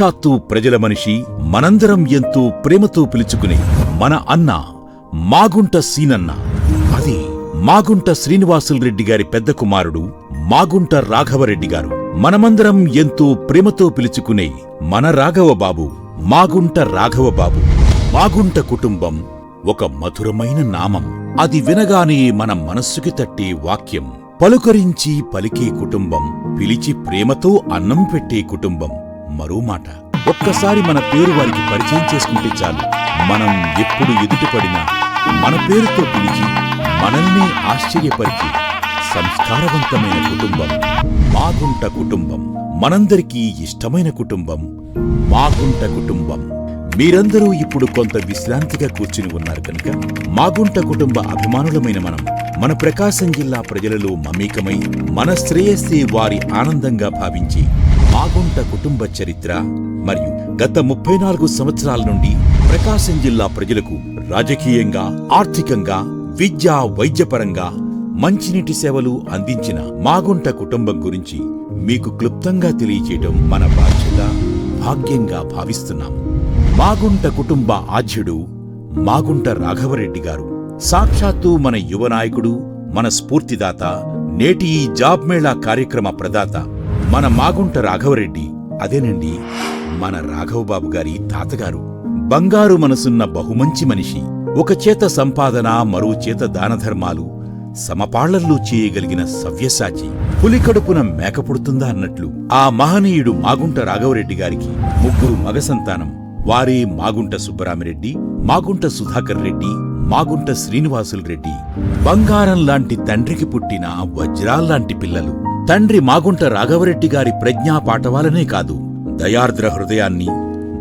సాక్షాత్తు ప్రజల మనిషి మనందరం ఎంతో ప్రేమతో పిలుచుకునే మన అన్న మాగుంట సీనన్న. అది మాగుంట శ్రీనివాసుల్ రెడ్డి గారి పెద్ద కుమారుడు మాగుంట రాఘవరెడ్డి గారు. మనమందరం ఎంతో ప్రేమతో పిలుచుకునే మన రాఘవ బాబు మాగుంట రాఘవ బాబు. మాగుంట కుటుంబం ఒక మధురమైన నామం. అది వినగానే మన మనస్సుకి తట్టే వాక్యం. పలుకరించి పలికే కుటుంబం పిలిచి ప్రేమతో అన్నం పెట్టే కుటుంబం. మరో మాట. ఒక్కసారి మన పేరు వారికి పరిచయం చేసుకుంటే చాలు. మనం ఎప్పుడు ఎదుటిపడినా మన పేరుతో పిలిచి మనల్ని ఆశ్చర్యపరిచి సంస్కారవంతమైన కుటుంబం. మాగుంట కుటుంబం. మనందరికీ ఇష్టమైన కుటుంబం. మాగుంట కుటుంబం. మీరందరూ ఇప్పుడు కొంత విశ్రాంతిగా కూర్చుని ఉన్నారు కనుక మాగుంట కుటుంబ అభిమానులమైన మనం మన ప్రకాశం జిల్లా ప్రజలలో మమేకమై మన శ్రేయస్సే వారి ఆనందంగా భావించి మాగుంట కుటుంబ చరిత్ర మరియు గత ముప్పై నాలుగు సంవత్సరాల నుండి ప్రకాశం జిల్లా ప్రజలకు రాజకీయంగా ఆర్థికంగా విద్యా వైద్యపరంగా మంచినీటి సేవలు అందించిన మాగుంట కుటుంబం గురించి మీకు క్లుప్తంగా తెలియచేయటం మన బాధ్యత భాగ్యంగా భావిస్తున్నాం. మాగుంట కుటుంబ ఆధ్యుడు మాగుంట రాఘవరెడ్డి గారు. సాక్షాత్తు మన యువ నాయకుడు మన స్ఫూర్తిదాత నేటి ఈ జాబ్ మేళా కార్యక్రమ ప్రదాత మన మాగుంట రాఘవరెడ్డి. అదేనండి మన రాఘవబాబు గారి తాతగారు. బంగారు మనసున్న బహుమంచి మనిషి. ఒక చేత సంపాదన మరో చేత దానధర్మాలు సమపాళ్ళల్లో చేయగలిగిన సవ్యసాచి. పులికడుపున మేకపుడుతుందా అన్నట్లు. ఆ మహనీయుడు మాగుంట రాఘవరెడ్డి గారికి ముగ్గురు మగ సంతానం. వారే మాగుంట సుబ్బరామిరెడ్డి మాగుంట సుధాకర్ రెడ్డి మాగుంట శ్రీనివాసులు రెడ్డి. బంగారం లాంటి తండ్రికి పుట్టిన వజ్రాల్లాంటి పిల్లలు. తండ్రి మాగుంట రాఘవరెడ్డి గారి ప్రజ్ఞా పాఠవాలనే కాదు దయార్ద్ర హృదయాన్ని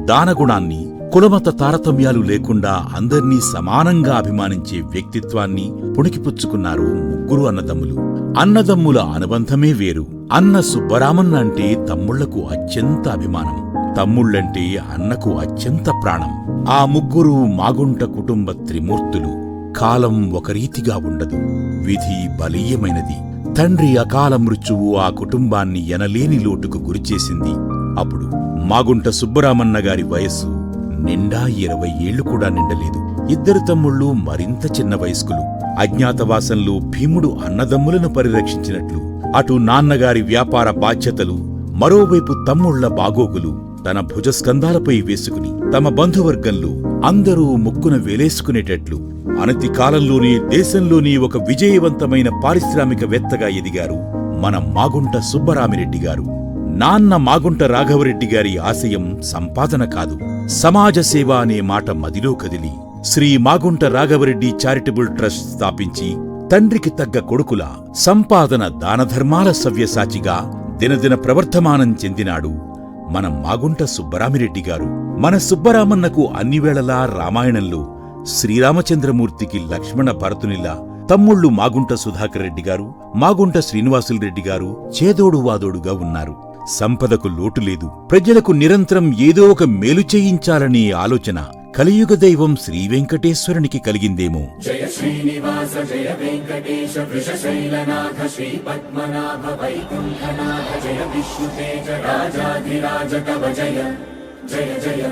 దానగుణాన్ని కులమత తారతమ్యాలు లేకుండా అందర్నీ సమానంగా అభిమానించే వ్యక్తిత్వాన్ని పుణికిపుచ్చుకున్నారు ముగ్గురు అన్నదమ్ములు. అన్నదమ్ముల అనుబంధమే వేరు. అన్న సుబ్బరామన్న అంటే తమ్ముళ్ళకు అత్యంత అభిమానం. తమ్ముళ్ళంటే అన్నకు అత్యంత ప్రాణం. ఆ ముగ్గురు మాగుంట కుటుంబ త్రిమూర్తులు. కాలం ఒక రీతిగా ఉండదు. విధి బలీయమైనది. తండ్రి అకాల మృత్యువు ఆ కుటుంబాన్ని ఎనలేని లోటుకు గురిచేసింది. అప్పుడు మాగుంట సుబ్బరామన్న గారి వయస్సు నిండా ఇరవై ఏళ్ళు కూడా నిండలేదు. ఇద్దరు తమ్ముళ్ళు మరింత చిన్న వయస్కులు. అజ్ఞాతవాసంలో భీముడు అన్నదమ్ములను పరిరక్షించినట్లు అటు నాన్నగారి వ్యాపార బాధ్యతలు మరోవైపు తమ్ముళ్ళ బాగోగులు తన భుజస్కంధాలపై వేసుకుని తమ బంధువర్గంలో అందరూ ముక్కున వేలేసుకునేటట్లు అనతి కాలంలోనే దేశంలోని ఒక విజయవంతమైన పారిశ్రామికవేత్తగా ఎదిగారు మన మాగుంట సుబ్బరామిరెడ్డి గారు. నాన్న మాగుంట రాఘవరెడ్డి గారి ఆశయం సంపాదన కాదు. సమాజ సేవ అనే మాట మదిలో కదిలి శ్రీ మాగుంట రాఘవరెడ్డి చారిటబుల్ ట్రస్ట్ స్థాపించి తండ్రికి తగ్గ కొడుకుల సంపాదన దానధర్మాల సవ్యసాచిగా దినదిన ప్రవర్ధమానం చెందినాడు మన మాగుంట సుబ్బరామిరెడ్డి గారు. మన సుబ్బరామన్నకు అన్ని వేళలా రామాయణంలో శ్రీరామచంద్రమూర్తికి లక్ష్మణ భరతునిలా తమ్ముళ్ళు మాగుంట సుధాకర్ రెడ్డి గారు మాగుంట శ్రీనివాసులు రెడ్డి గారు చేదోడు వాదోడుగా ఉన్నారు. సంపదకు లోటు లేదు. ప్రజలకు నిరంతరం ఏదో ఒక మేలు చేయించాలనే ఆలోచన కలియుగ దైవం శ్రీ వెంకటేశ్వరునికి కలిగిందేమో. జయ శ్రీనివాస జయ వెంకటేశ వృషశైలనాథ శ్రీ పద్మనాభ వైకుంఠనాథ జయ విష్ణుతేజ రాజాధిరాజ కవ జయ. జయ జయ.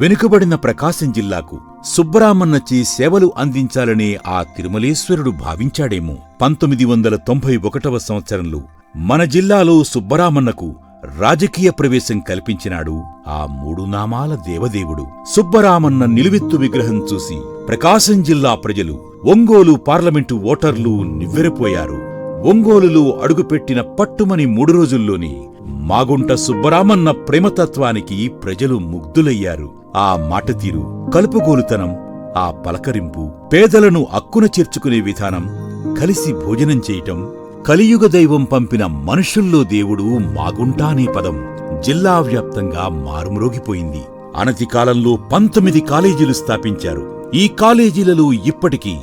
వెనుకబడిన ప్రకాశం జిల్లాకు సుబ్బరామన్నచే సేవలు అందించాలనే ఆ తిరుమలేశ్వరుడు భావించాడేమో. పంతొమ్మిది వందల తొంభై ఒకటవ సంవత్సరంలో మన జిల్లాలో సుబ్బరామన్నకు రాజకీయ ప్రవేశం కల్పించినాడు ఆ మూడు నామాల దేవదేవుడు. సుబ్బరామన్న నిలువెత్తు విగ్రహం చూసి ప్రకాశం జిల్లా ప్రజలు ఒంగోలు పార్లమెంటు ఓటర్లు నివ్వెరపోయారు. ఒంగోలులో అడుగుపెట్టిన పట్టుమని మూడు రోజుల్లోనే మాగుంట సుబ్బరామన్న ప్రేమతత్వానికి ప్రజలు ముగ్ధులయ్యారు. ఆ మాటతీరు కలుపుగోలుతనం ఆ పలకరింపు పేదలను అక్కున చేర్చుకునే విధానం కలిసి భోజనం చేయటం కలియుగ దైవం పంపిన మనుషుల్లో దేవుడు మాగుంటానే పదం జిల్లా వ్యాప్తంగా మారుమ్రోగిపోయింది. అనతి కాలంలో పంతొమ్మిది కాలేజీలు స్థాపించారు. ఈ కాలేజీలలో ఇప్పటికీ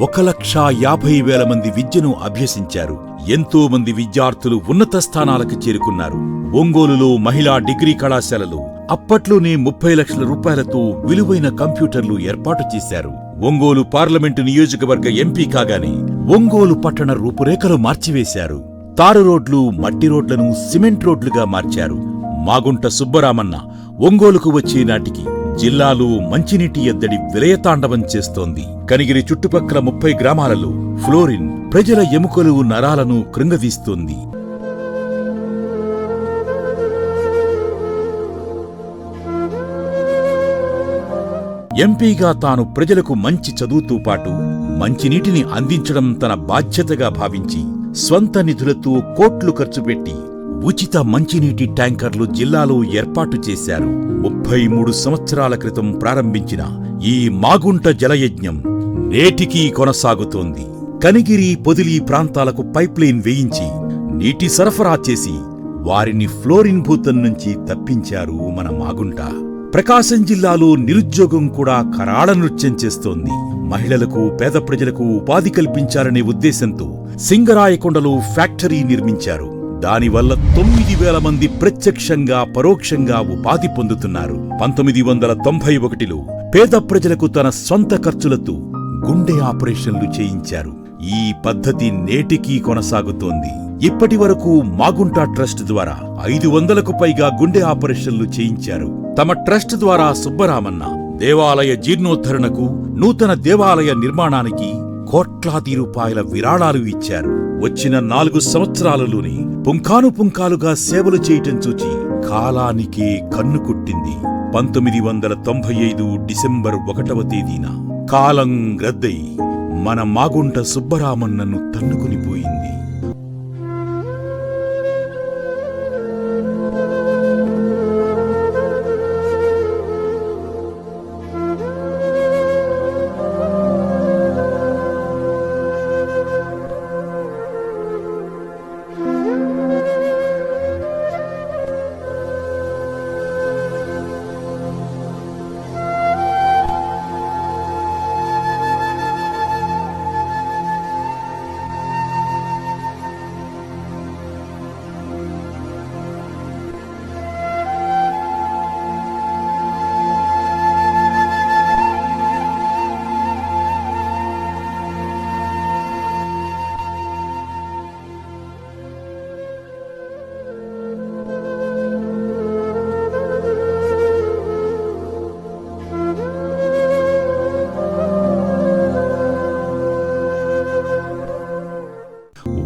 ఒక లక్షా యాభై వేల మంది విద్యను అభ్యసించారు. ఎంతో మంది విద్యార్థులు ఉన్నత స్థానాలకు చేరుకున్నారు. ఒంగోలులో మహిళా డిగ్రీ కళాశాలలు అప్పట్లోనే ముప్పై లక్షల రూపాయలతో విలువైన కంప్యూటర్లు ఏర్పాటు చేశారు. ఒంగోలు పార్లమెంటు నియోజకవర్గ ఎంపీ కాగానే ఒంగోలు పట్టణ రూపురేఖలు మార్చివేశారు. తారు రోడ్లు మట్టి రోడ్లను సిమెంట్ రోడ్లుగా మార్చారు. మాగుంట సుబ్బరామన్న ఒంగోలుకు వచ్చే నాటికి జిల్లాలో మంచినీటి ఎద్దడి విలయతాండవం చేస్తోంది. కనిగిరి చుట్టుపక్కల ముప్పై గ్రామాలలో ఫ్లోరిన్ ప్రజల ఎముకలు నరాలను కృంగదీస్తోంది. ఎంపీగా తాను ప్రజలకు మంచి చదువుతో పాటు మంచినీటిని అందించడం తన బాధ్యతగా భావించి స్వంత నిధులతో కోట్లు ఖర్చు పెట్టి ఉచిత మంచినీటి ట్యాంకర్లు జిల్లాలో ఏర్పాటు చేశారు. ముప్పై మూడు సంవత్సరాల క్రితం ప్రారంభించిన ఈ మాగుంట జలయజ్ఞం నేటికీ కొనసాగుతోంది. కనిగిరి పొదిలి ప్రాంతాలకు పైప్లైన్ వేయించి నీటి సరఫరా చేసి వారిని ఫ్లోరిన్ భూతం నుంచి తప్పించారు మన మాగుంట. ప్రకాశం జిల్లాలో నిరుద్యోగం కూడా కరాళ నృత్యం చేస్తోంది. మహిళలకు పేద ప్రజలకు ఉపాధి కల్పించాలనే ఉద్దేశంతో సింగరాయకొండలో ఫ్యాక్టరీ నిర్మించారు. దానివల్ల తొమ్మిది వేల మంది ప్రత్యక్షంగా పరోక్షంగా ఉపాధి పొందుతున్నారు. పంతొమ్మిది వందల తొంభై ఒకటిలో పేద ప్రజలకు తన సొంత ఖర్చులతో గుండె ఆపరేషన్లు చేయించారు. ఈ పద్ధతి నేటికీ కొనసాగుతోంది. ఇప్పటి వరకు మాగుంటా ట్రస్ట్ ద్వారా ఐదు వందలకు పైగా గుండె ఆపరేషన్లు చేయించారు. తమ ట్రస్ట్ ద్వారా సుబ్బరామన్న దేవాలయ జీర్ణోద్ధరణకు నూతన దేవాలయ నిర్మాణానికి కోట్లాది రూపాయల విరాళాలు ఇచ్చారు. వచ్చిన నాలుగు సంవత్సరాలలోనే పుంఖాను పుంఖాలుగా సేవలు చేయటం చూచి కాలానికే కన్ను కుట్టింది. పంతొమ్మిది వందల తొంభై ఐదు డిసెంబర్ ఒకటవ తేదీన కాలం రద్దయి మన మాగుంట సుబ్బరామన్నను తన్నుకునిపోయింది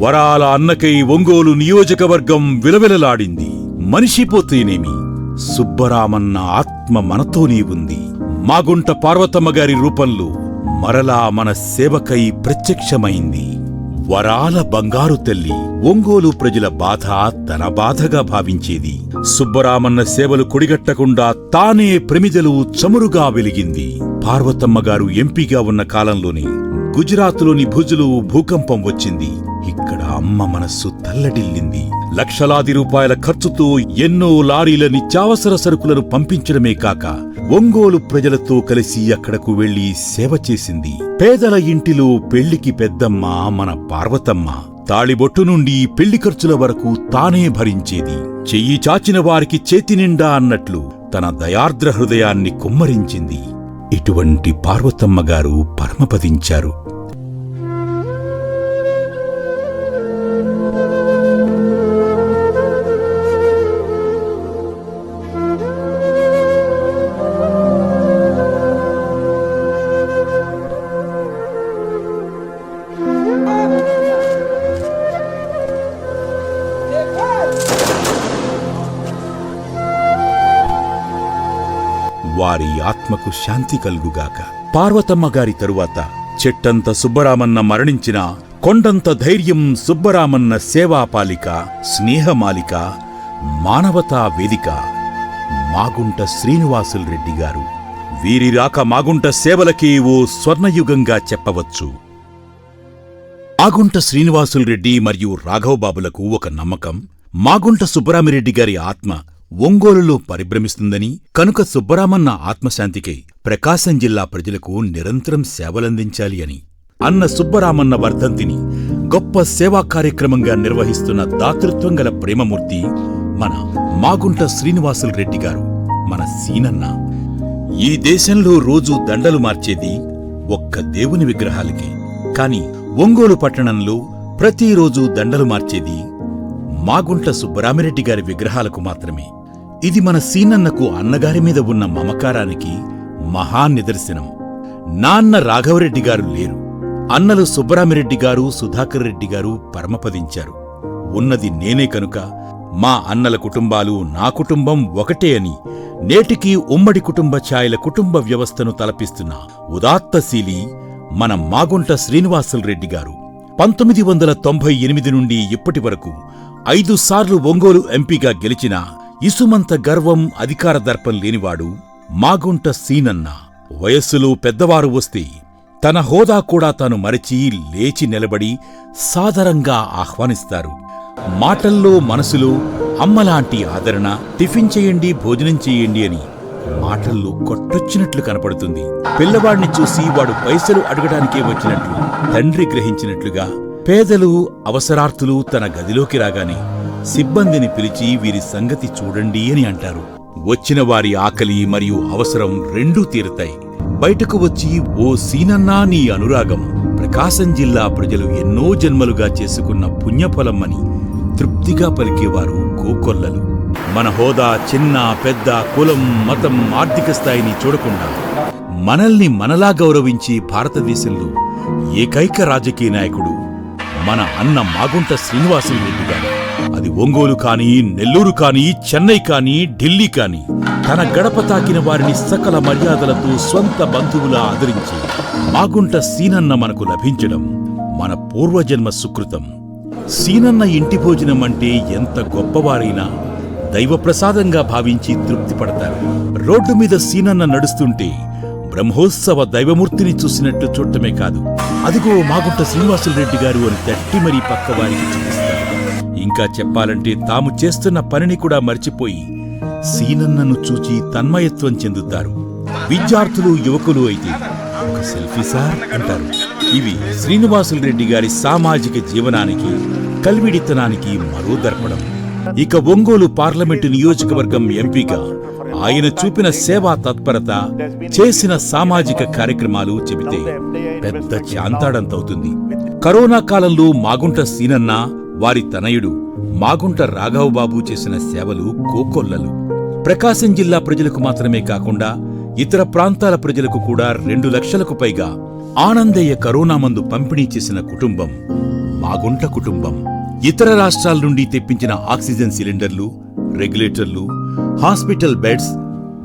వరాల అన్నకై ఒంగోలు నియోజకవర్గం విలవిలలాడింది. మనిషిపోతేనేమి సుబ్బరామన్న ఆత్మ మనతోనే ఉంది మాగుంట పార్వతమ్మ గారి రూపంలో మరలా మన సేవకై ప్రత్యక్షమైంది. వరాల బంగారు తల్లి ఒంగోలు ప్రజల బాధ తన బాధగా భావించేది. సుబ్బరామన్న సేవలు కొడిగట్టకుండా తానే ప్రమిదలు చమురుగా వెలిగింది. పార్వతమ్మ గారు ఎంపీగా ఉన్న కాలంలోనే గుజరాత్లోని భుజులు భూకంపం వచ్చింది. ఇక్కడ అమ్మ మనస్సు తల్లడిల్లింది. లక్షలాది రూపాయల ఖర్చుతో ఎన్నో లారీల నిత్యావసర సరుకులను పంపించడమే కాక ఒంగోలు ప్రజలతో కలిసి అక్కడకు వెళ్ళి సేవ చేసింది. పేదల ఇంటిలో పెళ్ళికి పెద్దమ్మ మన పార్వతమ్మ. తాళిబొట్టు నుండి పెళ్ళి ఖర్చుల వరకు తానే భరించేది. చెయ్యి చాచిన వారికి చేతి నిండా అన్నట్లు తన దయార్ద్ర హృదయాన్ని కుమ్మరించింది. ఇటువంటి పార్వతమ్మ గారు పరమపదించారు. వారి ఆత్మకు శాంతి కలుగుగాక. పార్వతమ్మ గారి తరువాత చెట్టంత సుబ్బరామన్న మరణించిన కొండంత ధైర్యం సుబ్బరామన్న సేవాపాలిక స్నేహమాలిక మానవతా వేదిక మాగుంట శ్రీనివాసులు రెడ్డి గారు. వీరి రాక మాగుంట సేవలకి ఓ స్వర్ణయుగంగా చెప్పవచ్చు. మాగుంట శ్రీనివాసులు రెడ్డి మరియు రాఘవబాబులకు ఒక నమ్మకం మాగుంట సుబ్బరామిరెడ్డి గారి ఆత్మ ఒంగోలులో పరిభ్రమిస్తుందని కనుక సుబ్బరామన్న ఆత్మశాంతికై ప్రకాశం జిల్లా ప్రజలకు నిరంతరం సేవలందించాలి అని అన్న సుబ్బరామన్న వర్ధంతిని గొప్ప సేవా కార్యక్రమంగా నిర్వహిస్తున్న దాతృత్వం గల ప్రేమమూర్తి మన మాగుంట శ్రీనివాసులు రెడ్డి గారు మన సీనన్న. ఈ దేశంలో రోజూ దండలు మార్చేది ఒక్క దేవుని విగ్రహాలకే. కాని ఒంగోలు పట్టణంలో ప్రతిరోజూ దండలు మార్చేది మాగుంట సుబ్బరామిరెడ్డి గారి విగ్రహాలకు మాత్రమే. ఇది మన సీనన్నకు అన్నగారి మీద ఉన్న మమకారానికి మహా నిదర్శనం. నాన్న రాఘవరెడ్డి గారు లేరు. అన్నలు సుబ్బరామిరెడ్డి గారు సుధాకర్ రెడ్డి గారు పరమపదించారు. ఉన్నది నేనే కనుక మా అన్నల కుటుంబాలు నా కుటుంబం ఒకటే అని నేటికి ఉమ్మడి కుటుంబ ఛాయల కుటుంబ వ్యవస్థను తలపిస్తున్న ఉదాత్తశీలి మన మాగుంట శ్రీనివాసులు రెడ్డి గారు. పంతొమ్మిది వందల తొంభై ఎనిమిది నుండి ఇప్పటి వరకు ఐదు సార్లు ఒంగోలు ఎంపీగా గెలిచిన ఇసుమంత గర్వం అధికార దర్పం లేనివాడు మాగుంట సీనన్న. వయస్సులో పెద్దవారు వస్తే తన హోదా కూడా తాను మరచి లేచి నిలబడి సాదరంగా ఆహ్వానిస్తారు. మాటల్లో మనసులో అమ్మలాంటి ఆదరణ టిఫిన్ చేయండి భోజనం చేయండి అని మాటల్లో కొట్టొచ్చినట్లు కనపడుతుంది. పిల్లవాడిని చూసి వాడు పైసలు అడగడానికే వచ్చినట్లు తండ్రి గ్రహించినట్లుగా పేదలు అవసరార్థులు తన గదిలోకి రాగానే సిబ్బందిని పిలిచి వీరి సంగతి చూడండి అని అంటారు. వచ్చిన వారి ఆకలి మరియు అవసరం రెండూ తీరుతాయి. బయటకు వచ్చి ఓ సీనన్నా నీ అనురాగం. ప్రకాశం జిల్లా ప్రజలు ఎన్నో జన్మలుగా చేసుకున్న పుణ్యఫలం అని తృప్తిగా పలికేవారు కోకొల్లలు మన హోదా చిన్న పెద్ద కులం మతం ఆర్థిక స్థాయిని చూడకుండా మనల్ని మనలా గౌరవించి భారతదేశంలో ఏకైక రాజకీయ నాయకుడు మన అన్న మాగుంట శ్రీనివాసులు రెడ్డి గారు. అది ఒంగోలు కాని నెల్లూరు కాని చెన్నై కాని ఢిల్లీ కాని. తన గడప తాకిన వారిని సకల మర్యాదలతో స్వంత బంధువులా ఆదరించి మాగుంట సీనన్న మనకు లభించడం మన పూర్వజన్మ సుకృతం. సీనన్న ఇంటి భోజనం అంటే ఎంత గొప్పవారైనా దైవప్రసాదంగా భావించి తృప్తి పడతారు రోడ్డు మీద సీనన్న నడుస్తుంటే బ్రహ్మోత్సవ దైవమూర్తిని చూసినట్టు చూడటమే కాదు. అదిగో మాగుంట శ్రీనివాసులరెడ్డి గారు అని తట్టి మరీ పక్కవారికి చూపిస్తారు. ఇంకా చెప్పాలంటే తాము చేస్తున్న పనిని కూడా మర్చిపోయి సీనన్నను చూచి తన్మయత్వం చెందుతారు. విద్యార్థులు యువకులు అయితే ఒక సెల్ఫీ సార్ అంటారు. ఇవి శ్రీనివాసులు రెడ్డి గారి సామాజిక జీవనానికి కల్విడితనానికి మరో దర్పణం. ఇక ఒంగోలు పార్లమెంటు నియోజకవర్గం ఎంపీగా ఆయన చూపిన సేవా తత్పరత చేసిన సామాజిక కార్యక్రమాలు చెబితే పెద్ద చాంతాడంతవుతుంది. కరోనా కాలంలో మాగుంట సీనన్న వారి తనయుడు మాగుంట రాఘవబాబు చేసిన సేవలు కోకొల్లలు. ప్రకాశం జిల్లా ప్రజలకు మాత్రమే కాకుండా ఇతర ప్రాంతాల ప్రజలకు కూడా రెండు లక్షలకు పైగా ఆనందయ్య కరోనా మందు పంపిణీ చేసిన కుటుంబం మాగుంట కుటుంబం. ఇతర రాష్ట్రాల నుండి తెప్పించిన ఆక్సిజన్ సిలిండర్లు రెగ్యులేటర్లు హాస్పిటల్ బెడ్స్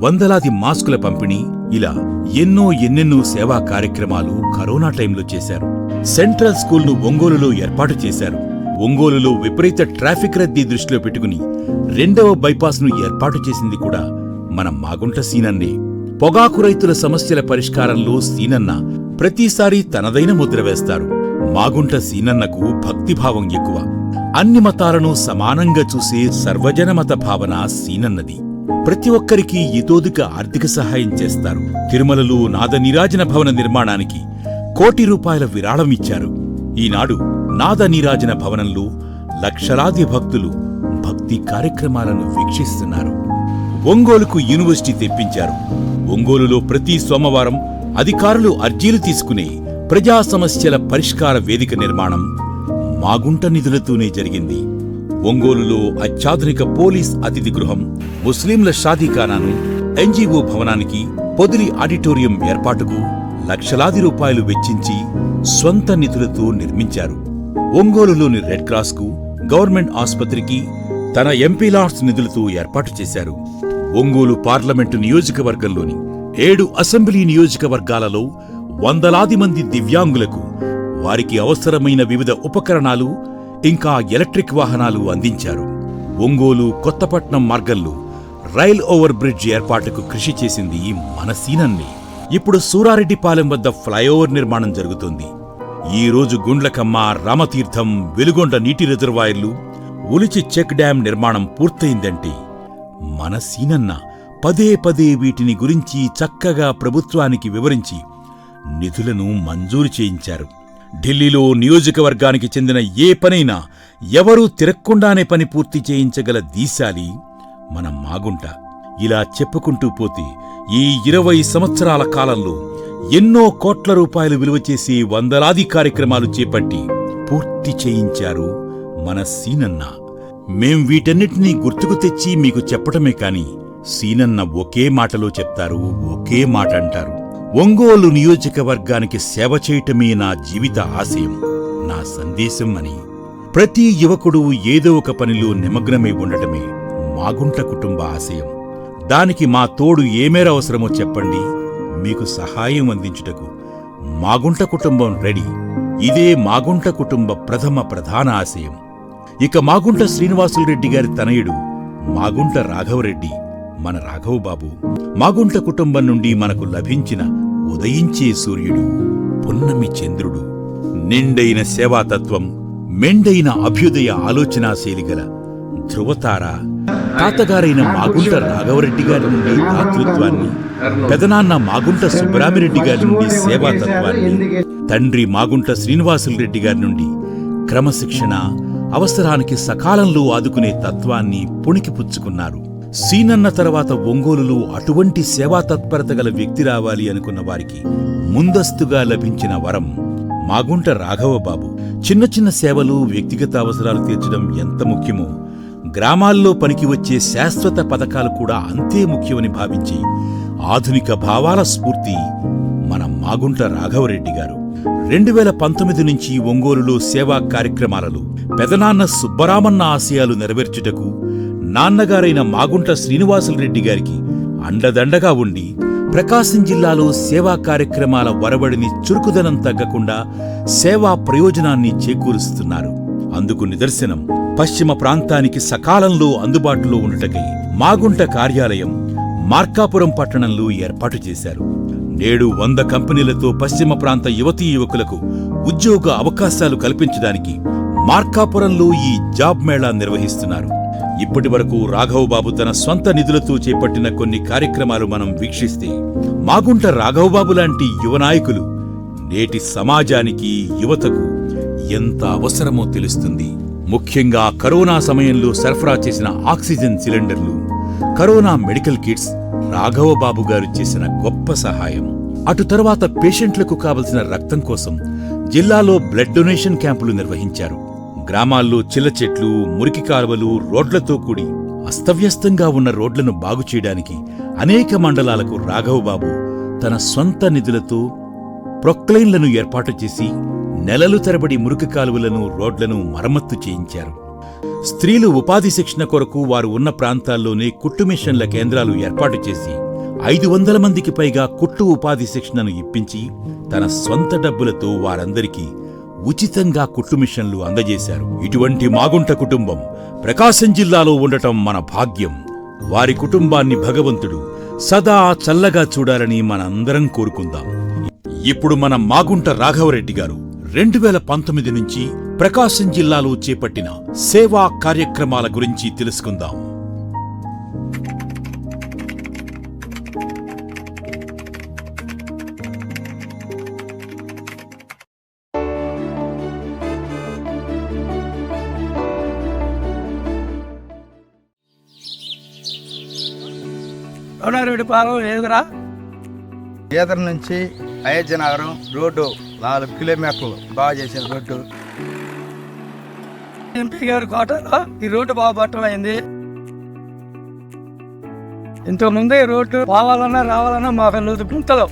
వందలాది మాస్కుల పంపిణీ ఇలా ఎన్నో ఎన్నెన్నో సేవా కార్యక్రమాలు కరోనా టైంలో చేశారు. సెంట్రల్ స్కూల్ను ఒంగోలులో ఏర్పాటు చేశారు. ఒంగోలులో విపరీత ట్రాఫిక్ రద్దీ దృష్టిలో పెట్టుకుని రెండవ బైపాస్ను ఏర్పాటు చేసింది కూడా మన మాగుంట సీనన్నే. పొగాకు రైతుల సమస్యల పరిష్కారంలో సీనన్న ప్రతిసారి తనదైన ముద్ర వేస్తారు. మాగుంట సీనన్నకు భక్తిభావం ఎక్కువ. అన్ని మతాలను సమానంగా చూసే సర్వజనమత భావన సీనన్నది. ప్రతి ఒక్కరికి ఇతోదిక ఆర్థిక సహాయం చేస్తారు. తిరుమలలో నాదనిరాజన భవన నిర్మాణానికి కోటి రూపాయల విరాళం ఇచ్చారు. ఈనాడు నాద నీరాజన భవనంలో లక్షలాది భక్తులు భక్తి కార్యక్రమాలను వీక్షిస్తున్నారు. ఒంగోలుకు యూనివర్సిటీ తెప్పించారు. ఒంగోలులో ప్రతి సోమవారం అధికారులు అర్జీలు తీసుకునే ప్రజా సమస్యల పరిష్కార వేదిక నిర్మాణం మాగుంట నిధులతోనే జరిగింది. ఒంగోలులో అత్యాధునిక పోలీస్ అతిథి గృహం ముస్లింల షాదీఖానాను ఎన్జీఓ భవనానికి పొదిలి ఆడిటోరియం ఏర్పాటుకు లక్షలాది రూపాయలు వెచ్చించి స్వంత నిధులతో నిర్మించారు. ఒంగోలులోని రెడ్ క్రాస్కు గవర్నమెంట్ ఆసుపత్రికి తన ఎంపీ లాడ్స్ నిధులతో ఏర్పాటు చేశారు. ఒంగోలు పార్లమెంటు నియోజకవర్గంలోని ఏడు అసెంబ్లీ నియోజకవర్గాలలో వందలాది మంది దివ్యాంగులకు వారికి అవసరమైన వివిధ ఉపకరణాలు ఇంకా ఎలక్ట్రిక్ వాహనాలు అందించారు. ఒంగోలు కొత్తపట్నం మార్గంలో రైల్ ఓవర్ బ్రిడ్జ్ ఏర్పాటుకు కృషి చేసింది మన సీనన్నే ఇప్పుడు సూరారెడ్డిపాలెం వద్ద ఫ్లైఓవర్ నిర్మాణం జరుగుతుంది. ఈరోజు గుండ్లకమ్మ రామతీర్థం వెలుగొండ నీటి రిజర్వాయర్లు ఉలిచి చెక్ డ్యాం నిర్మాణం పూర్తయిందంటే మన సీనన్న పదే పదే వీటిని గురించి చక్కగా ప్రభుత్వానికి వివరించి నిధులను మంజూరు చేయించారు. ఢిల్లీలో నియోజకవర్గానికి చెందిన ఏ పనైనా ఎవరూ తిరక్కుండానే పని పూర్తి చేయించగల దీశాలి మన మాగుంట. ఇలా చెప్పుకుంటూ పోతే ఈ ఇరవై సంవత్సరాల కాలంలో ఎన్నో కోట్ల రూపాయలు విలువ చేసి వందలాది కార్యక్రమాలు చేపట్టి పూర్తి చేయించారు మన సీనన్న. మేం వీటన్నిటినీ గుర్తుకు తెచ్చి మీకు చెప్పటమే కాని సీనన్న ఒకే మాటలో చెప్తారు ఒకే మాట అంటారు. ఒంగోలు నియోజకవర్గానికి సేవ చేయటమే నా జీవిత ఆశయం నా సందేశం అని. ప్రతి యువకుడు ఏదో ఒక పనిలో నిమగ్నమై ఉండటమే మాగుంట కుటుంబ ఆశయం. దానికి మా తోడు ఏమేర అవసరమో చెప్పండి. మీకు సహాయం అందించుటకు మాగుంట కుటుంబం రెడీ. ఇదే మాగుంట కుటుంబ ప్రథమ ప్రధాన ఆశయం. ఇక మాగుంట శ్రీనివాసులరెడ్డి గారి తనయుడు మాగుంట రాఘవరెడ్డి మన రాఘవబాబు మాగుంట కుటుంబం నుండి మనకు లభించిన ఉదయించే సూర్యుడు పున్నమి చంద్రుడు. నిండైన సేవాతత్వం మెండైన అభ్యుదయ ఆలోచనాశైలి గల ధృవతారా తాతగారైన మాగుంట రాఘవరెడ్డి గారి నుండి దాతృత్వాన్ని పెదనాన్న మాగుంట సుబ్బరామిరెడ్డి గారి నుండి సేవాతత్వాన్ని తండ్రి మాగుంట శ్రీనివాసులరెడ్డి గారి నుండి క్రమశిక్షణ అవసరానికి సకాలంలో ఆదుకునే తత్వాన్ని పుణికిపుచ్చుకున్నారు. సీనన్న తర్వాత ఒంగోలులో అటువంటి సేవా తత్పరత గల వ్యక్తి రావాలి అనుకున్న వారికి ముందస్తుగా లభించిన వరం మాగుంట రాఘవబాబు. చిన్న చిన్న సేవలు వ్యక్తిగత అవసరాలు తీర్చడం ఎంత ముఖ్యమో గ్రామాల్లో పనికి వచ్చే శాశ్వత పథకాలు కూడా అంతే ముఖ్యమని భావించి ఆధునిక భావాల స్ఫూర్తి మన మాగుంట రాఘవరెడ్డి గారు. రెండు వేల పంతొమ్మిది నుంచి ఒంగోలులో సేవా కార్యక్రమాలలో పెదనాన్న సుబ్బరామన్న ఆశయాలు నెరవేర్చుటకు నాన్నగారైన మాగుంట శ్రీనివాసులరెడ్డి గారికి అండదండగా ఉండి ప్రకాశం జిల్లాలో సేవా కార్యక్రమాల వరవడిని చురుకుదనం తగ్గకుండా సేవా ప్రయోజనాన్ని చేకూరుస్తున్నారు. అందుకు నిదర్శనం పశ్చిమ ప్రాంతానికి సకాలంలో అందుబాటులో ఉండటకై మాగుంట కార్యాలయం మార్కాపురం పట్టణంలో ఏర్పాటు చేశారు. నేడు వంద కంపెనీలతో పశ్చిమ ప్రాంత యువతీ యువకులకు ఉద్యోగ అవకాశాలు కల్పించడానికి మార్కాపురంలో ఈ జాబ్ మేళా నిర్వహిస్తున్నారు. ఇప్పటి వరకు రాఘవబాబు తన స్వంత నిధులతో చేపట్టిన కొన్ని కార్యక్రమాలు మనం వీక్షిస్తే మాగుంట రాఘవబాబు లాంటి యువనాయకులు నేటి సమాజానికి యువతకు ఎంత అవసరమో తెలుస్తుంది. ముఖ్యంగా కరోనా సమయంలో సరఫరా చేసిన ఆక్సిజన్ సిలిండర్లు కరోనా మెడికల్ కిట్స్ రాఘవబాబు గారు చేసిన గొప్ప సహాయం. అటు తర్వాత పేషెంట్లకు కావలసిన రక్తం కోసం జిల్లాలో బ్లడ్ డొనేషన్ క్యాంపులు నిర్వహించారు. గ్రామాల్లో చిల్ల చెట్లు మురికి కాలువలు రోడ్లతో కూడి అస్తవ్యస్తంగా ఉన్న రోడ్లను బాగు చేయడానికి అనేక మండలాలకు రాఘవబాబు తన సొంత నిధులతో ప్రొక్లైన్లను ఏర్పాటు చేసి నెలలు తరబడి మురికి కాలువలను రోడ్లను మరమ్మత్తు చేయించారు. స్త్రీలు ఉపాధి శిక్షణ కొరకు వారు ఉన్న ప్రాంతాల్లోనే కుట్టు మిషన్ల కేంద్రాలు ఏర్పాటు చేసి ఐదు వందల మందికి పైగా కుట్టు ఉపాధి శిక్షణను ఇప్పించి తన స్వంత డబ్బులతో వారందరికీ ఉచితంగా కుట్టు మిషన్లు అందజేశారు. ఇటువంటి మాగుంట కుటుంబం ప్రకాశం జిల్లాలో ఉండటం మన భాగ్యం. వారి కుటుంబాన్ని భగవంతుడు సదా చల్లగా చూడాలని మనందరం కోరుకుందాం. ఇప్పుడు మన మాగుంట రాఘవరెడ్డి గారు రెండు వేల పంతొమ్మిది నుంచి ప్రకాశం జిల్లాలో చేపట్టిన సేవా కార్యక్రమాల గురించి తెలుసుకుందాం. ఎదురా ఈతర నుంచి అయోధ్య నగరం రోడ్డు నాలుగు కిలోమీటర్లు బాగా చేసిన రోడ్డు. ఎంపీ గారి కోటలో ఈ రోడ్డు బాగుపడటం అయింది ఇంతకు ముందే ఈ రోడ్డు పోవాలన్నా రావాలన్నా మాకు లోతు గుంతలు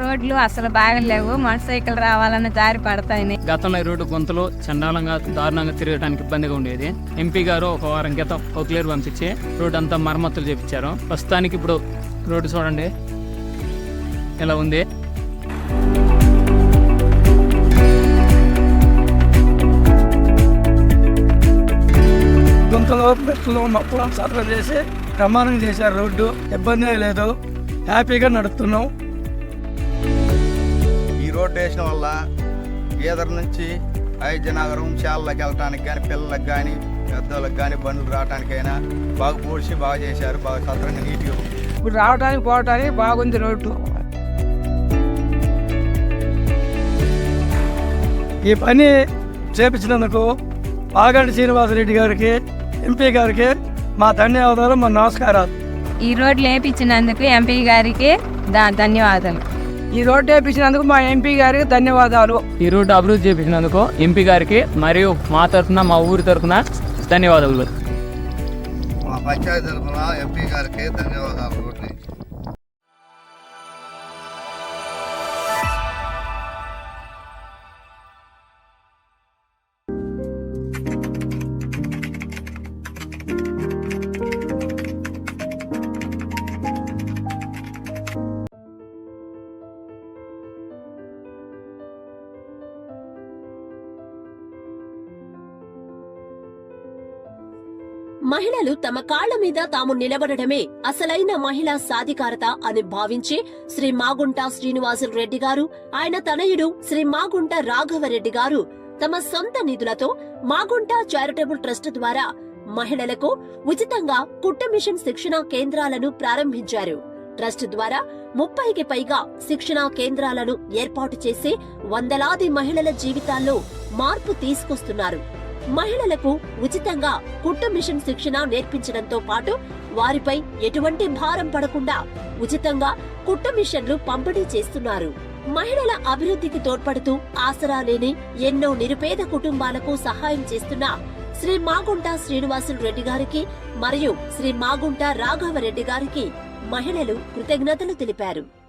రోడ్లు అసలు బాగలేవు మోటార్ సైకిల్ రావాలన్న దారి పడతాయి గతంలో ఈ రోడ్డు గుంతలు చండాలంగా దారుణంగా తిరగడానికి ఇబ్బందిగా ఉండేది. ఎంపీ గారు ఒక వారం క్రితం ఒక క్లియర్ పంపించి రోడ్డు అంతా మరమ్మతులు చేపించారు. ప్రస్తుతానికి ఇప్పుడు రోడ్డు చూడండి. ఇలా ఉంది? గుంతలు మెట్లు మొక్కలు సరఫరా చేసి ప్రమాణం చేశారు రోడ్డు. ఇబ్బంది లేదు. హ్యాపీగా నడుస్తున్నాం. ఈ రోడ్డు వేసిన వల్ల ఈదర నుంచి అయోధ్య నగరం చాలలోకి వెళ్ళటానికి కానీ పిల్లలకు కానీ పెద్దోళ్ళకి కానీ బండ్లు రావడానికైనా బాగా పూడ్చి బాగా చేశారు. బాగా సత్రంగా నీట్గా. ఇప్పుడు రావడానికి పోవటానికి బాగుంది రోడ్డు. ఈ పని చేపించినందుకు పాగంటి శ్రీనివాసరెడ్డి గారికి ఎంపీ గారికి మా ధన్యవాదాలు మా నమస్కారాలు. ఈ రోడ్లు వేపించినందుకు ఎంపీ గారికి ధన్యవాదాలు. ఈ రోడ్డు వేపించినందుకు మా ఎంపీ గారికి ధన్యవాదాలు. ఈ రోడ్డు అభివృద్ధి చేపించినందుకు ఎంపీ గారికి మరియు మా తరఫున మా ఊరి తరఫున ధన్యవాదాలు. మా పంచాయతీ తరఫున ఎంపీ గారికి ధన్యవాదాలు. తమ కాళ్ళ మీద తాము నిలబడటమే అసలైన మహిళా సాధికారత అని భావించి శ్రీ మాగుంట శ్రీనివాసులు రెడ్డి గారు ఆయన తనయుడు శ్రీ మాగుంట రాఘవరెడ్డి గారు తమ సొంత నిధులతో మాగుంట చారిటబుల్ ట్రస్ట్ ద్వారా మహిళలకు ఉచితంగా కుట్ట మిషన్ శిక్షణా కేంద్రాలను ప్రారంభించారు. ట్రస్ట్ ద్వారా ముప్పైకి పైగా శిక్షణా కేంద్రాలను ఏర్పాటు చేసి వందలాది మహిళల జీవితాల్లో మార్పు తీసుకొస్తున్నారు. మహిళలకు ఉచితంగా కుట్టు మిషన్ శిక్షణ నేర్పించడంతో పాటు వారిపై ఎటువంటి భారం పడకుండా ఉచితంగా కుట్టు మిషన్లు పంపిణీ చేస్తున్నారు. మహిళల అభివృద్ధికి తోడ్పడుతూ ఆసరా లేని ఎన్నో నిరుపేద కుటుంబాలకు సహాయం చేస్తున్న శ్రీ మాగుంట శ్రీనివాసులు రెడ్డి గారికి మరియు శ్రీ మాగుంట రాఘవరెడ్డి గారికి మహిళలు కృతజ్ఞతలు తెలిపారు.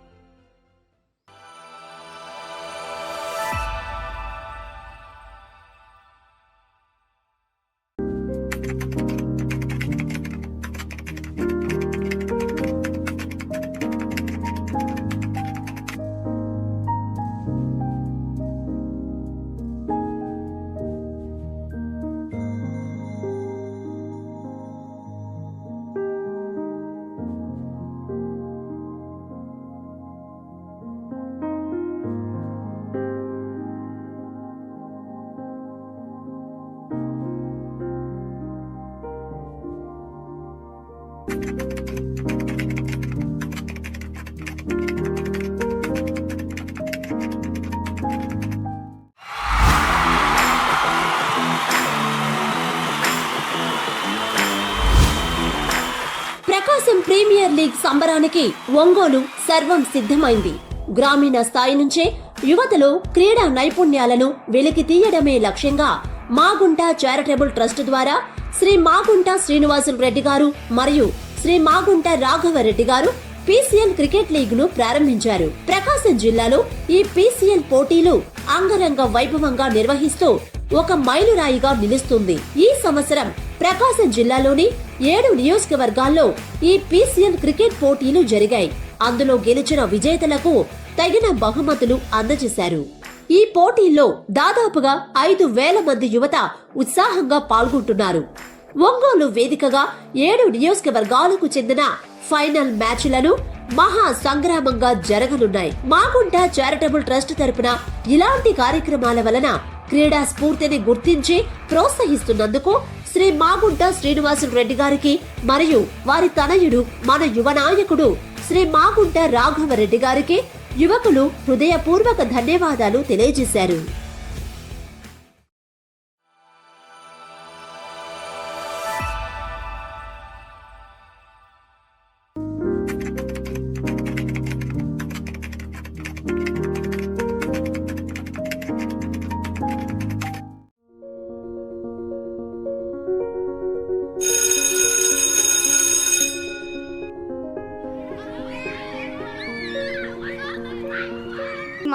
ప్రీమియర్ లీగ్ సంబరానికి ఒంగోలు సర్వం సిద్ధమైంది. గ్రామీణ స్థాయి నుంచే యువతలో క్రీడా నైపుణ్యాలను వెలికి తీయడమే లక్ష్యంగా మాగుంట చారిటబుల్ ట్రస్ట్ ద్వారా శ్రీ మాగుంట శ్రీనివాసులు రెడ్డి గారు మరియు శ్రీ మాగుంట రాఘవరెడ్డి గారు పీసీఎల్ క్రికెట్ లీగ్ను ప్రారంభించారు. ప్రకాశం జిల్లాలో ఈ పీసీఎల్ పోటీలు అంగరంగ వైభవంగా నిర్వహిస్తూ ఒక మైలురాయిగా నిలుస్తుంది. ఈ సంవత్సరం ప్రకాశం జిల్లాలోని ఏడు నియోజకవర్గాల్లో ఈ పీసీఎల్ క్రికెట్ పోటీలు జరిగాయి. అందులో గెలిచిన విజేతలకు తగిన బహుమతులు అందజేశారు. ఈ పోటీల్లో దాదాపుగా ఐదు వేల మంది యువత ఉత్సాహంగా పాల్గొంటున్నారు. ఒంగోలు వేదికగా ఏడు నియోజకవర్గాలకు చెందిన ఫైనల్ మ్యాచ్లను మహా సంగ్రామంగా జరగనున్నాయి. మాగుంట చారిటబుల్ ట్రస్ట్ తరపున ఇలాంటి కార్యక్రమాల వలన క్రీడా స్ఫూర్తిని గుర్తించి ప్రోత్సహిస్తున్నందుకు శ్రీ మాగుంట శ్రీనివాసులు రెడ్డి గారికి మరియు వారి తనయుడు మన యువ నాయకుడు శ్రీ మాగుంట రాఘవరెడ్డి గారికి యువకులు హృదయపూర్వక ధన్యవాదాలు తెలియజేశారు.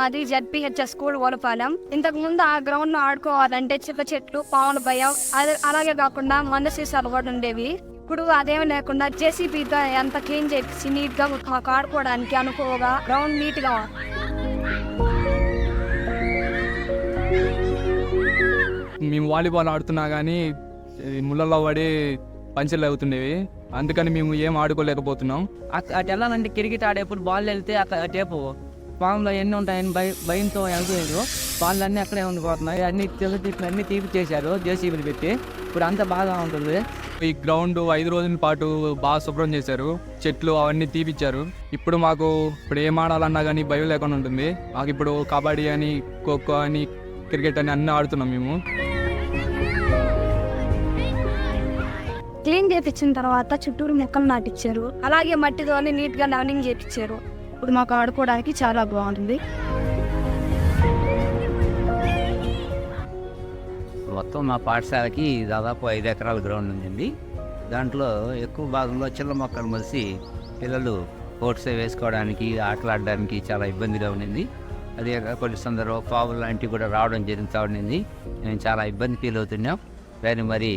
మాది జడ్పిహెచ్ఎస్ స్కూల్ ఓలపాలెం ఇంతకు ముందు ఆ గ్రౌండ్లో ఆడుకోవాలంటే చిన్న చెట్లు పాముల భయం అలాగే కాకుండా మంద సీసాలు కూడా ఉండేవి ఇప్పుడు అదేమి లేకుండా జేసీబీతో ఎంత క్లీన్ చేసి నీట్గా మాకు ఆడుకోవడానికి అనుకోగా గ్రౌండ్ నీట్గా మేము వాలీబాల్ ఆడుతున్నా కానీ ఈ ముళ్ళల్లో పడి పంచర్లు అవుతుండేవి. అందుకని మేము ఏం ఆడుకోలేకపోతున్నాం. అట్ అటు వెళ్ళాలంటే క్రికెట్ ఆడేప్పుడు బాల్ వెళ్తే అక్కడ అటేపు ఫామ్లో ఎన్ని ఉంటాయని భయ భయంతో వెళ్తలేదు అన్నీ అక్కడే ఉండిపోతున్నాయి. అన్ని తెలుగు అన్ని తీపి చేశారు. జేసీబీలు పెట్టి. ఇప్పుడు అంతా బాగా ఉంటుంది. ఈ గ్రౌండ్ ఐదు రోజుల పాటు బాగా శుభ్రం చేశారు. చెట్లు అవన్నీ తీపిచ్చారు. ఇప్పుడు మాకు ఇప్పుడు ఏం ఆడాలన్నా కానీ భయం లేకుండా ఉంటుంది. మాకు ఇప్పుడు కబడ్డీ అని ఖోఖో అని క్రికెట్ అని అన్నీ ఆడుతున్నాం మేము. క్లీన్ చేపించిన తర్వాత చుట్టూరు మొక్కలు నాటించారు అలాగే మట్టితో నీట్గా లెవెలింగ్ చేపించారు ఇప్పుడు మాకు ఆడుకోవడానికి చాలా బాగుంటుంది. మొత్తం మా పాఠశాలకి దాదాపు ఐదు ఎకరాల గ్రౌండ్ ఉందండి. దాంట్లో ఎక్కువ భాగంలో చిన్న మొక్కలు మలిసి పిల్లలు కోట్స్ వేసుకోవడానికి ఆటలాడడానికి చాలా ఇబ్బందిగా ఉండింది. అదే కొన్ని సందర్భం పావులు లాంటివి కూడా రావడం జరుగుతూ ఉండింది. మేము చాలా ఇబ్బంది ఫీల్ అవుతున్నాం. దాన్ని మరి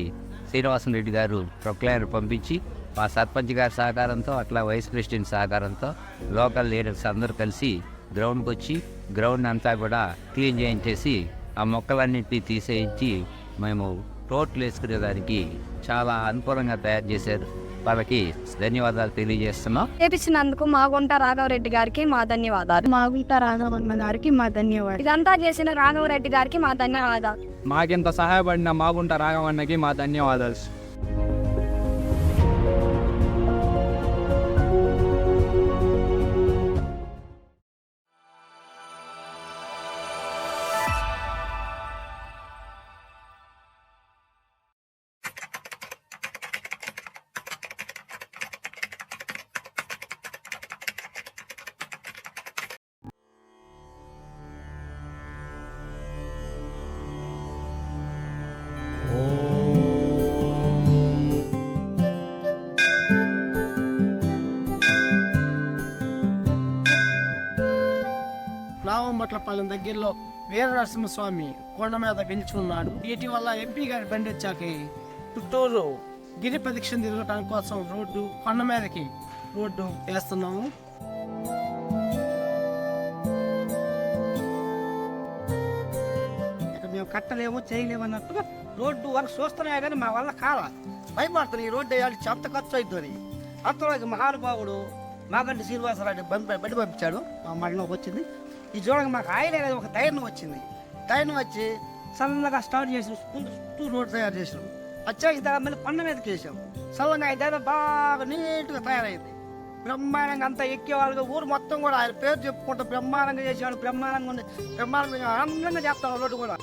శ్రీనివాసం రెడ్డి గారు ప్రొక్లైనర్ పంపించి మా సర్పంచ్ గారి సహకారంతో అట్లా వైస్ ప్రెసిడెంట్ సహకారంతో లోకల్ లీడర్స్ అందరూ కలిసి గ్రౌండ్కి వచ్చి గ్రౌండ్ అంతా కూడా క్లీన్ చేయించేసి ఆ మొక్కలన్నింటినీ తీసేయించి మేము రోడ్లు వేసుకునేదానికి చాలా అనుకూలంగా తయారు చేశారు. వాళ్ళకి ధన్యవాదాలు తెలియజేస్తున్నాం. చేపించినందుకు మాగుంట రాఘవరెడ్డి గారికి మా ధన్యవాదాలు. మాగుంట రాఘవన్న గారికి మా ధన్యవాదాలు. ఇదంతా చేసిన రాఘవరెడ్డి గారికి మా ధన్యవాదాలు. మాకింత సహాయపడిన మాగుంట రాఘవన్నకి మా ధన్యవాదాలు. రావంబట్లపాలెం దగ్గరలో వీర నరసింహస్వామి కొండ మీద గెలుచుకున్నాడు ఇటీవల ఎంపీ గారి బండి వచ్చాక చుట్టూరు గిరి ప్రదక్షిణ తిరగటానికి కోసం రోడ్డు కొండ మీదకి రోడ్డు వేస్తున్నాము. ఇక మేము కట్టలేము చేయలేము అన్నట్టుగా రోడ్డు వరకు చూస్తున్నాయి కానీ మా వల్ల కాల. భయపడుతుంది ఈ రోడ్డు వేయాలి చెత్త ఖర్చు అవుతుంది అంతలోకి మహానుభావుడు మాగంటి శ్రీనివాసరావు బండి బండి పంపించాడు. మా మండలంకి వచ్చింది. ఈ చూడక మాకు ఆయిల్ అనేది ఒక టైర్ను వచ్చింది. టైర్ను వచ్చి సన్నగా స్టార్ట్ చేసి ముందు చుట్టూ రోడ్ తయారు చేసినాం. వచ్చాక తర్వాత మళ్ళీ పండ మీదకి వేసాం. సన్నగా ఈ దగ్గర బాగా నీట్గా తయారైంది. బ్రహ్మాండంగా అంతా ఎక్కేవాళ్ళుగా ఊరు మొత్తం కూడా ఆయన పేరు చెప్పుకుంటూ బ్రహ్మాండంగా చేసేవాడు బ్రహ్మాండంగా ఉంది బ్రహ్మాండంగా ఆనందంగా చేస్తారు రోడ్డు కూడా.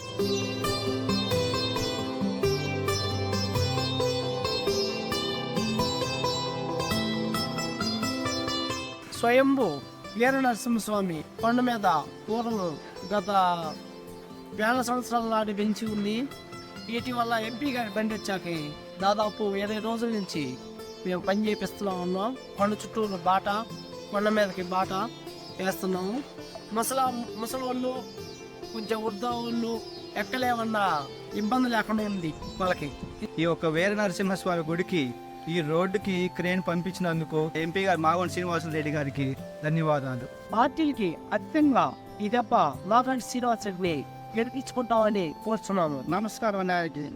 స్వయంభూ వీర నరసింహస్వామి కొండ మీద కూరలు గత వేల సంవత్సరాల నాటి పెంచి ఉంది. ఇటీవల ఎంపీ గారి బండి వచ్చాక దాదాపు ఇరవై రోజుల నుంచి మేము పని చేపిస్తూ ఉన్నాం. కొండ చుట్టూరు బాట కొండ మీదకి బాట వేస్తున్నాము. ముసలా ముసలి వాళ్ళు కొంచెం వృద్ధ వాళ్ళు ఎక్కలేమన్నా ఇబ్బంది లేకుండా ఉంది వాళ్ళకి. ఈ యొక్క వీర నరసింహస్వామి గుడికి ఈ రోడ్డుకి క్రేన్ పంపించినందుకు ఎంపీ గారు మాగోన్ శ్రీనివాసులు రెడ్డి గారికి ధన్యవాదాలు. పార్టీకి అత్యంగా దెబ్బ లోకంటి శ్రీనివాస్ రెడ్డిని గెలిపించుకుంటామని కోరుతున్నాము నమస్కారం నాయకి